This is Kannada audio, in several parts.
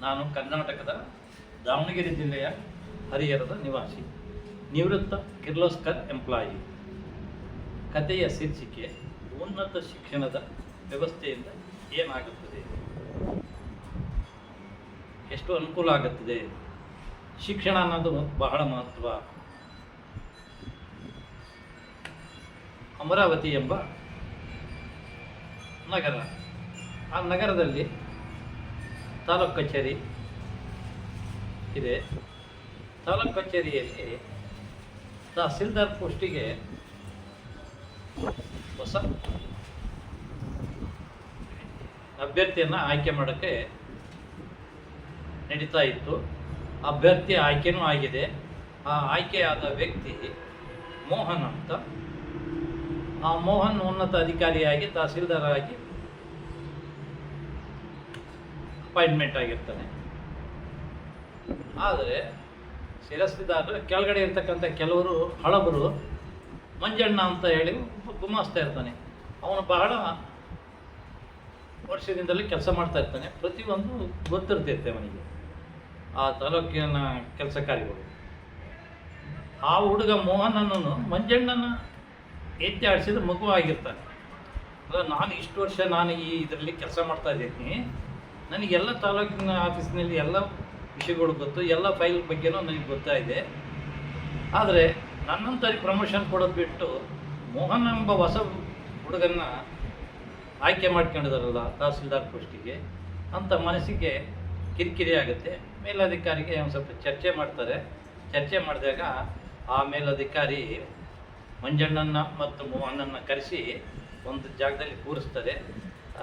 ನಾನು ಕರ್ನಾಟಕದ ದಾವಣಗೆರೆ ಜಿಲ್ಲೆಯ ಹರಿಹರದ ನಿವಾಸಿ. ನಿವೃತ್ತ ಕಿರ್ಲೋಸ್ಕರ್ ಎಂಪ್ಲಾಯಿ. ಕಥೆಯ ಶೀರ್ಷಿಕೆ, ಉನ್ನತ ಶಿಕ್ಷಣದ ವ್ಯವಸ್ಥೆಯಿಂದ ಏನಾಗುತ್ತದೆ? ಎಷ್ಟು ಅನುಕೂಲ ಆಗುತ್ತದೆ? ಶಿಕ್ಷಣ ಅನ್ನೋದು ಬಹಳ ಮಹತ್ವ. ಅಮರಾವತಿ ಎಂಬ ನಗರ. ಆ ನಗರದಲ್ಲಿ ತಾಲೂಕು ಕಚೇರಿ ಇದೆ. ತಾಲೂಕು ಕಚೇರಿಯಲ್ಲಿ ತಹಸೀಲ್ದಾರ್ ಪೋಸ್ಟಿಗೆ ಹೊಸ ಅಭ್ಯರ್ಥಿಯನ್ನು ಆಯ್ಕೆ ಮಾಡೋಕ್ಕೆ ನಡೀತಾ ಇತ್ತು. ಅಭ್ಯರ್ಥಿ ಆಯ್ಕೆನೂ ಆಗಿದೆ. ಆ ಆಯ್ಕೆಯಾದ ವ್ಯಕ್ತಿ ಮೋಹನ್ ಅಂತ. ಆ ಮೋಹನ್ ಉನ್ನತ ಅಧಿಕಾರಿಯಾಗಿ ತಹಸೀಲ್ದಾರ್ ಆಗಿ ಅಪಾಯಿಂಟ್ಮೆಂಟ್ ಆಗಿರ್ತಾನೆ ಆದರೆ ಶಿರಸ್ತಿದಾರರು ಕೆಳಗಡೆ ಇರ್ತಕ್ಕಂಥ ಕೆಲವರು ಹಳಬರು, ಮಂಜಣ್ಣ ಅಂತ ಹೇಳಿ ಗುಮಾಸ್ತಾ ಇರ್ತಾನೆ. ಅವನು ಬಹಳ ವರ್ಷದಿಂದಲೇ ಕೆಲಸ ಮಾಡ್ತಾ ಇರ್ತಾನೆ. ಪ್ರತಿಯೊಂದು ಗೊತ್ತಿರ್ತೈತೆ ಅವನಿಗೆ ಆ ತಾಲೂಕಿನ ಕೆಲಸ ಕಾರ್ಯಗಳು. ಆ ಹುಡುಗ ಮೋಹನನ್ನು ಮಂಜಣ್ಣನ ಎತ್ತಿ ಆಡಿಸಿದ ಮಗು ಆಗಿರ್ತಾನೆ ನಾನು ಇಷ್ಟು ವರ್ಷ ನಾನು ಈ ಇದರಲ್ಲಿ ಕೆಲಸ ಮಾಡ್ತಾ ಇದ್ದೀನಿ. ನನಗೆಲ್ಲ ತಾಲೂಕಿನ ಆಫೀಸ್ನಲ್ಲಿ ಎಲ್ಲ ವಿಷಯಗಳು ಗೊತ್ತು, ಎಲ್ಲ ಫೈಲ್ ಬಗ್ಗೆನೂ ನನಗೆ ಗೊತ್ತಾಯಿದೆ. ಆದರೆ ನನ್ನಂಥವ್ರಿಗೆ ಪ್ರಮೋಷನ್ ಕೊಡೋದು ಬಿಟ್ಟು ಮೋಹನ್ ಎಂಬ ಹೊಸ ಹುಡುಗನ್ನ ಆಯ್ಕೆ ಮಾಡ್ಕೊಂಡಿದಾರಲ್ಲ ತಹಸೀಲ್ದಾರ್ ಪೋಸ್ಟಿಗೆ, ಅಂತ ಮನಸ್ಸಿಗೆ ಕಿರಿಕಿರಿ ಆಗುತ್ತೆ. ಮೇಲಧಿಕಾರಿಗೆ ಒಂದು ಸ್ವಲ್ಪ ಚರ್ಚೆ ಮಾಡ್ತಾರೆ. ಚರ್ಚೆ ಮಾಡಿದಾಗ ಆ ಮೇಲಧಿಕಾರಿ ಮಂಜಣ್ಣನ ಮತ್ತು ಮೋಹನನ್ನ ಕರೆಸಿ ಒಂದು ಜಾಗದಲ್ಲಿ ಕೂರಿಸ್ತಾರೆ.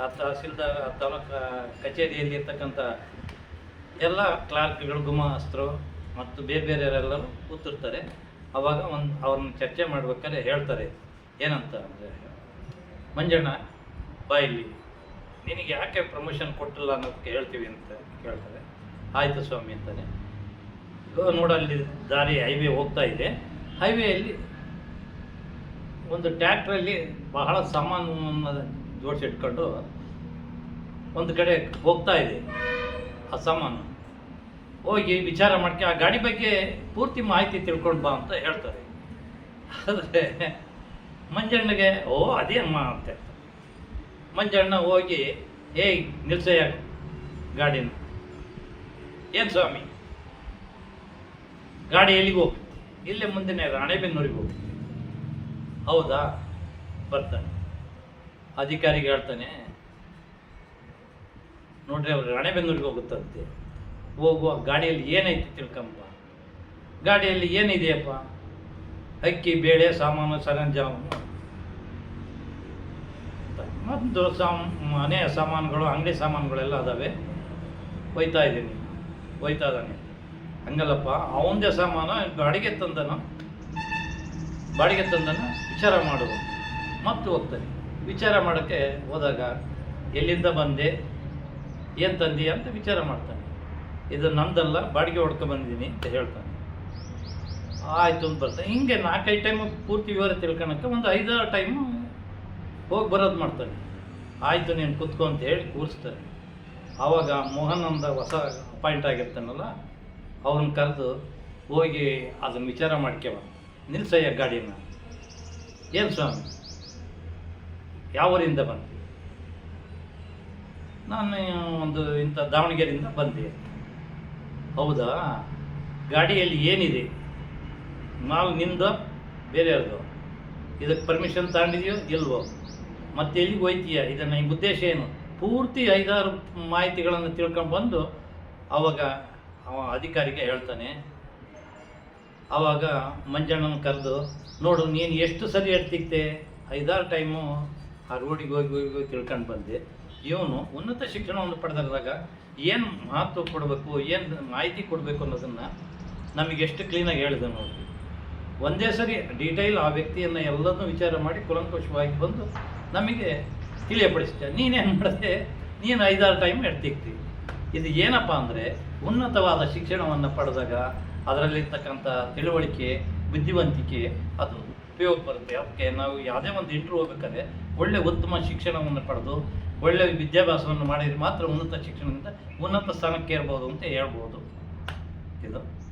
ಆ ತಹಸೀಲ್ದಾರ್ ತಾಲೂಕು ಕಚೇರಿಯಲ್ಲಿ ಇರ್ತಕ್ಕಂಥ ಎಲ್ಲ ಕ್ಲಾರ್ಕ್ಗಳು, ಗುಮಾಸ್ತರು ಮತ್ತು ಬೇರೆ ಬೇರೆಯವರೆಲ್ಲರೂ ಕೂತಿರ್ತಾರೆ. ಅವಾಗ ಒಂದು ಅವ್ರನ್ನ ಚರ್ಚೆ ಮಾಡ್ಬೇಕಾದ್ರೆ ಹೇಳ್ತಾರೆ, ಏನಂತ ಅಂದರೆ, ಮಂಜಣ್ಣ, ಬಾ ಇಲ್ಲಿ. ನಿನಗೆ ಯಾಕೆ ಪ್ರಮೋಷನ್ ಕೊಟ್ಟಿಲ್ಲ ಅನ್ನೋದಕ್ಕೆ ಹೇಳ್ತೀವಿ ಅಂತ ಕೇಳ್ತಾರೆ. ಆಯಿತು ಸ್ವಾಮಿ ಅಂತಾನೆ. ನೋಡಿ ನೋಡು, ಅಲ್ಲಿ ದಾರಿ ಹೈವೇ ಹೋಗ್ತಾ ಇದೆ. ಹೈವೇಯಲ್ಲಿ ಒಂದು ಟ್ಯಾಕ್ಟ್ರಲ್ಲಿ ಬಹಳ ಸಾಮಾನನ್ನು ಜೋಡಿಸಿಟ್ಕೊಂಡು ಒಂದು ಕಡೆ ಹೋಗ್ತಾ ಇದೆ ಆ ಸಾಮಾನು. ಹೋಗಿ ವಿಚಾರ ಮಾಡ್ಕೆ, ಆ ಗಾಡಿ ಬಗ್ಗೆ ಪೂರ್ತಿ ಮಾಹಿತಿ ತಿಳ್ಕೊಂಡು ಬಾ ಅಂತ ಹೇಳ್ತಾರೆ. ಆದರೆ ಮಂಜಣ್ಣಗೆ, ಓ ಅದೇ ಅಮ್ಮ ಅಂತ ಹೇಳ್ತಾರೆ. ಮಂಜಣ್ಣ ಹೋಗಿ, ಏಯ್, ನಿಲ್ಸಯ್ಯ ಗಾಡಿನ. ಏನು ಸ್ವಾಮಿ? ಗಾಡಿ ಎಲ್ಲಿಗೆ ಹೋಗ್ತೀವಿ ಇಲ್ಲೇ ಮುಂದಿನ ರಾಣೆಬೆನ್ನೂರಿಗೆ ಹೋಗ್ತೀವಿ ಹೌದಾ? ಬರ್ತಾನೆ ಅಧಿಕಾರಿಗೆ ಹೇಳ್ತಾನೆ, ನೋಡ್ರಿ ಅವ್ರು ರಾಣೆಬೆನ್ನೂರಿಗೆ ಹೋಗುತ್ತಂತೆ ಹೋಗುವ ಗಾಡಿಯಲ್ಲಿ ಏನೈತಿ ತಿಳ್ಕಂಬ. ಗಾಡಿಯಲ್ಲಿ ಏನಿದೆಯಪ್ಪ? ಅಕ್ಕಿ, ಬೇಳೆ, ಸಾಮಾನು, ಸರಂಜಾಮು. ಮತ್ತು ಸಾಮ್, ಮನೆ ಸಾಮಾನುಗಳು, ಅಂಗಡಿ ಸಾಮಾನುಗಳೆಲ್ಲ ಅದಾವೆ. ಒಯ್ತಾ ಇದ್ದೀನಿ. ಒಯ್ತಾ ಇದ್ದಾನೆ. ಹಂಗಲ್ಲಪ್ಪ, ಅವಂದೇ ಸಾಮಾನು ಬಾಡಿಗೆ ತಂದನು? ಬಾಡಿಗೆ ತಂದನು? ವಿಚಾರ ಮಾಡುವ. ಮತ್ತು ಹೋಗ್ತಾನೆ. ವಿಚಾರ ಮಾಡೋಕ್ಕೆ ಹೋದಾಗ, ಎಲ್ಲಿಂದ ಬಂದೆ, ಏನು ತಂದಿ ಅಂತ ವಿಚಾರ ಮಾಡ್ತಾನೆ. ಇದು ನಂದಲ್ಲ, ಬಾಡಿಗೆ ಹೊಡ್ಕೊ ಬಂದಿದ್ದೀನಿ ಅಂತ ಹೇಳ್ತಾನೆ. ಆಯಿತು ಅಂತ ಬರ್ತಾನೆ. ಹಿಂಗೆ ನಾಲ್ಕೈದು ಟೈಮ್ ಪೂರ್ತಿ ವಿವರ ತಿಳ್ಕೊಳಕ್ಕೆ ಒಂದು ಐದಾರು ಟೈಮು ಹೋಗಿ ಬರೋದು ಮಾಡ್ತಾನೆ. ಆಯಿತು ನೀನು ಕುತ್ಕೊ ಅಂತ ಹೇಳಿ ಕೂರಿಸ್ತಾರೆ ಆವಾಗ ಮೋಹನ್ ಅಂದ ಹೊಸ ಅಪಾಯಿಂಟ್ ಆಗಿರ್ತಾನಲ್ಲ, ಅವನ ಕರೆದು ಹೋಗಿ ಅದನ್ನು ವಿಚಾರ ಮಾಡ್ಕೇವ ನಿಲ್ಸಯ್ಯ ಗಾಡಿನ. ಏನು ಸ್ವಾಮಿ? ಯಾವ ಊರಿಂದ ಬಂದು ನಾನು ಒಂದು ಇಂಥ ದಾವಣಗೆರೆಯಿಂದ ಬಂದೆ. ಹೌದಾ? ಗಾಡಿಯಲ್ಲಿ ಏನಿದೆ? ನಾವು ನಿಂದ ಬೇರೆಯವ್ರದ್ದು ಇದಕ್ಕೆ ಪರ್ಮಿಷನ್ ತಗೊಂಡಿದೆಯೋ, ಇಲ್ವೋ? ಮತ್ತೆ ಎಲ್ಲಿಗೆ ಹೋಯ್ತೀಯ? ಇದನ್ನು ಈ ಉದ್ದೇಶ ಏನು? ಪೂರ್ತಿ ಐದಾರು ಮಾಹಿತಿಗಳನ್ನು ತಿಳ್ಕೊಂಡು ಬಂದು ಅವಾಗ ಅವ ಅಧಿಕಾರಿಗೆ ಹೇಳ್ತಾನೆ. ಆವಾಗ ಮಂಜಣ್ಣನ ಕರೆದು, ನೋಡು, ನೀನು ಎಷ್ಟು ಸರಿ ಹೇಳ್ತಿಕ್ತೆ ಐದಾರು ಟೈಮು ಆ ರೂಢಿಗೆ ಹೋಗಿ ಹೋಗಿ ಹೋಗಿ ತಿಳ್ಕೊಂಡು ಬಂದೆ. ಇವನು ಉನ್ನತ ಶಿಕ್ಷಣವನ್ನು ಪಡೆದಾಗ ಏನು ಮಹತ್ವ ಕೊಡಬೇಕು, ಏನು ಮಾಹಿತಿ ಕೊಡಬೇಕು ಅನ್ನೋದನ್ನು ನಮಗೆ ಎಷ್ಟು ಕ್ಲೀನಾಗಿ ಹೇಳಿದೆ ನೋಡಿ. ಒಂದೇ ಸರಿ ಡೀಟೈಲ್ ಆ ವ್ಯಕ್ತಿಯನ್ನು ಎಲ್ಲದನ್ನೂ ವಿಚಾರ ಮಾಡಿ ಕುಲಂಕುಷವಾಗಿ ಬಂದು ನಮಗೆ ತಿಳಿಯಪಡಿಸ್ತೆ ನೀನೇನು ಮಾಡಿದೆ? ನೀನು ಐದಾರು ಟೈಮ್ ಎಡ್ತಿಕ್ತಿ ಇದು ಏನಪ್ಪ ಅಂದರೆ ಉನ್ನತವಾದ ಶಿಕ್ಷಣವನ್ನು ಪಡೆದಾಗ ಅದರಲ್ಲಿರ್ತಕ್ಕಂಥ ತಿಳುವಳಿಕೆ, ಬುದ್ಧಿವಂತಿಕೆ ಅದು ಉಪಯೋಗ ಬರುತ್ತೆ. ಅದಕ್ಕೆ ನಾವು ಯಾವುದೇ ಒಂದು ಇಂಟ್ರೂ ಹೋಗ್ಬೇಕಾದ್ರೆ ಒಳ್ಳೆ ಉತ್ತಮ ಶಿಕ್ಷಣವನ್ನು ಪಡೆದು, ಒಳ್ಳೆ ವಿದ್ಯಾಭ್ಯಾಸವನ್ನು ಮಾಡಿದರೆ ಮಾತ್ರ ಉನ್ನತ ಶಿಕ್ಷಣದಿಂದ ಉನ್ನತ ಸ್ಥಾನಕ್ಕೆ ಏರ್ಬೋದು ಅಂತ ಹೇಳ್ಬೋದು. ಇದು.